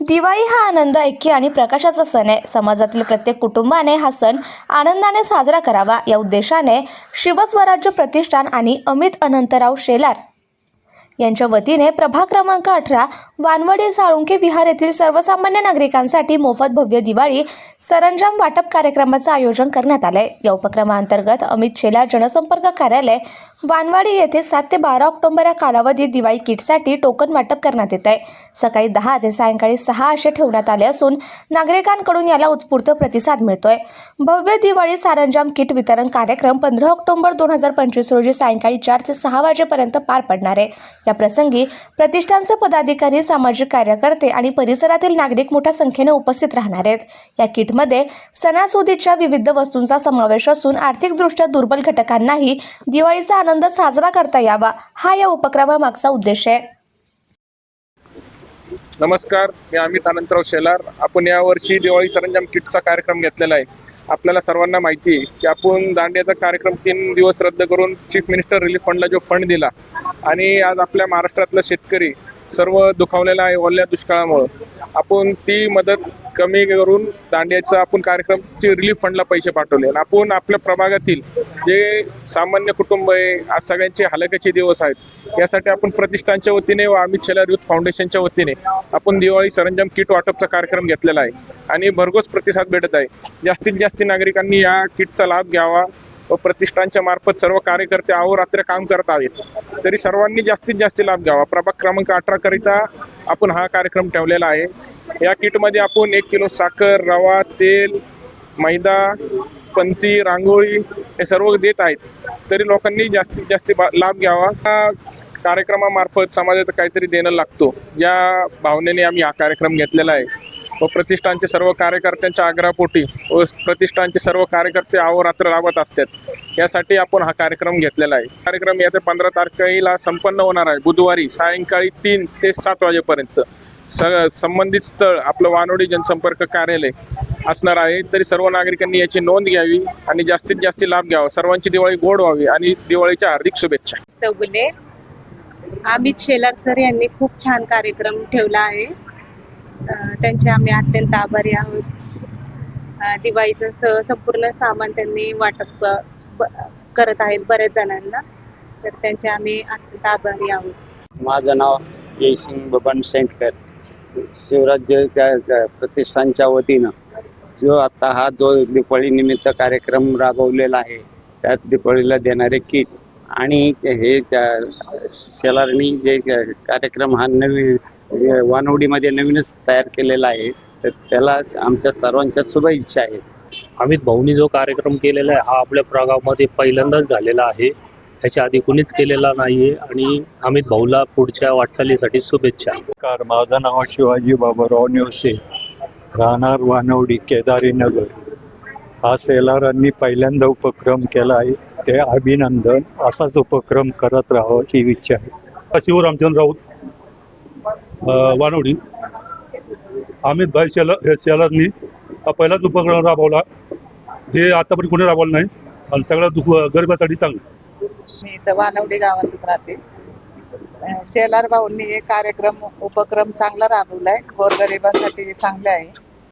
दिवाळी हा आनंद ऐक्य आणि प्रकाशाचा सण आहे. समाजातील प्रत्येक कुटुंबाने हा सण आनंदाने साजरा करावा या उद्देशाने शिवस्वराज्य प्रतिष्ठान आणि अमित अनंतराव शेलार यांच्या वतीने प्रभाग क्रमांक अठरा वानवडे साळुंके विहार येथील सर्वसामान्य नागरिकांसाठी मोफत भव्य दिवाळी सरंजाम वाटप कार्यक्रमाचं आयोजन करण्यात आलंय. या उपक्रमाअंतर्गत अमित शेलार जनसंपर्क कार्यालय वानवाडी येथे सात ते बारा ऑक्टोबर या कालावधीत दिवाळी किटसाठी टोकन वाटप करण्यात येत आहे. सकाळी दहा ते सायंकाळी सहा असे ठेवण्यात आले असून नागरिकांकडून याला उत्स्फूर्त प्रतिसाद मिळतोय. भव्य दिवाळी सारंजाम किट वितरण कार्यक्रम पंधरा ऑक्टोबर दोन हजार पंचवीस रोजी सायंकाळी चार ते सहा वाजेपर्यंत पार पडणार आहे. या प्रसंगी प्रतिष्ठानचे पदाधिकारी सामाजिक कार्यकर्ते आणि परिसरातील नागरिक मोठ्या संख्येने उपस्थित राहणार आहेत. या किटमध्ये सणासुदीच्या विविध वस्तूंचा समावेश असून आर्थिकदृष्ट्या दुर्बल घटकांनाही दिवाळीचा आनंद साजरा करता यावा. हा या उपक्रमामागचा उद्देश आहे. नमस्कार मी अमित अनंतराव शेलार. आपण यावर्षी दिवाळी सरंजाम किटचा कार्यक्रम घेतलेला आहे. आपल्याला सर्वांना माहिती आहे की आपण दांडियाचा कार्यक्रम तीन दिवस रद्द करून चीफ मिनिस्टर रिलीफ फंडला जो फंड दिला आणि आज आपल्या महाराष्ट्रातला शेतकरी सर्व दुखावलेला आहे ओल्या दुष्काळामुळं. आपण ती मदत कमी करून दांड्याचा आपण कार्यक्रमचे रिलीफ फंडला पैसे पाठवले. आणि आपण आपल्या प्रभागातील जे सामान्य कुटुंब आहे आज सगळ्यांचे हलकाचे दिवस आहेत यासाठी आपण प्रतिष्ठानच्या वतीने व अमित शेलार युथ फाउंडेशनच्या वतीने आपण दिवाळी सरंजाम किट वाटपचा कार्यक्रम घेतलेला आहे. आणि भरघोस प्रतिसाद भेटत आहे. जास्तीत जास्त नागरिकांनी या किटचा लाभ घ्यावा. व प्रतिष्ठानच्या मार्फत सर्व कार्यकर्ते अहोरात्र काम करत आहेत. तरी सर्वांनी जास्तीत जास्त लाभ घ्यावा. प्रभाग क्रमांक अठरा करिता आपण हा कार्यक्रम ठेवलेला आहे. या किटमध्ये आपण एक किलो साखर रवा तेल मैदा पंती रांगोळी हे सर्व देत आहेत. तरी लोकांनी जास्तीत जास्त बा- लाभ घ्यावा. हा कार्यक्रमामार्फत समाजाचं काहीतरी देणं लागतो. या भावनेने आम्ही हा कार्यक्रम घेतलेला आहे. व प्रतिष्ठानचे सर्व कार्यकर्त्यांच्या आग्रहापोटी व प्रतिष्ठानचे सर्व कार्यकर्ते अहोरात्र राबत असतात. यासाठी आपण हा कार्यक्रम घेतलेला आहे. कार्यक्रम येत्या पंधरा तारखेला संपन्न होणार आहे. बुधवारी सायंकाळी तीन ते सात वाजेपर्यंत. स संबंधित स्थळ आपलं वानोडी जनसंपर्क कार्यालय असणार आहे. तरी सर्व नागरिकांनी याची नोंद घ्यावी आणि जास्तीत जास्त लाभ घ्यावा. सर्वांची दिवाळी गोड व्हावी आणि दिवाळीच्या हार्दिक शुभेच्छा. चौगुले अमित शेलारकर यांनी खूप छान कार्यक्रम ठेवला आहे. त्यांचे आम्ही अत्यंत आभारी आहोत. दिवाळीचं स- संपूर्ण सामान त्यांनी वाटप करत आहेत बऱ्याच जणांना. तर त्यांचे आम्ही अत्यंत आभारी आहोत. माझं नाव जयसिंग बबन सेंटकर. शिवराज्य प्रतिष्ठानच्या वतीनं जो आता हा जो दिवाळी निमित्त कार्यक्रम राबवलेला आहे त्यात दिवाळीला देणारे किट आणि हे त्या शेलारनी जे कार्यक्रम हा नवीन वानवडीमध्ये नवीनच तयार केलेला आहे तर त्याला आमच्या सर्वांच्या शुभेच्छा आहेत. अमित भाऊनी जो कार्यक्रम केलेला आहे हा आपल्या प्रगावामध्ये पहिल्यांदाच झालेला आहे. ह्याच्या आधी कुणीच केलेला नाहीये आणि अमित भाऊला पुढच्या वाटचालीसाठी शुभेच्छा. माझं नाव शिवाजी बाबाराव नेवसे राहणार वानवडी केदारी नगर हा सेलारांनी पहिल्यांदा उपक्रम केला आहे. ते अभिनंदन. असाच उपक्रम करत राहावं ही इच्छा आहे. शिवरामचंद्र राऊत वानोडी. अमित भाई शेलर शेलारनी हा पहिलाच उपक्रम राबवला. हे आतापर्यंत कोणी राबवलं नाही. आणि सगळ्या दुख गरिबासाठी चांगलं. मी इथं वानवडी गावातच राहते. शेलार भाऊंनी हे कार्यक्रम उपक्रम चांगला राबवलाय. गोरगरिबांसाठी चांगले आहे.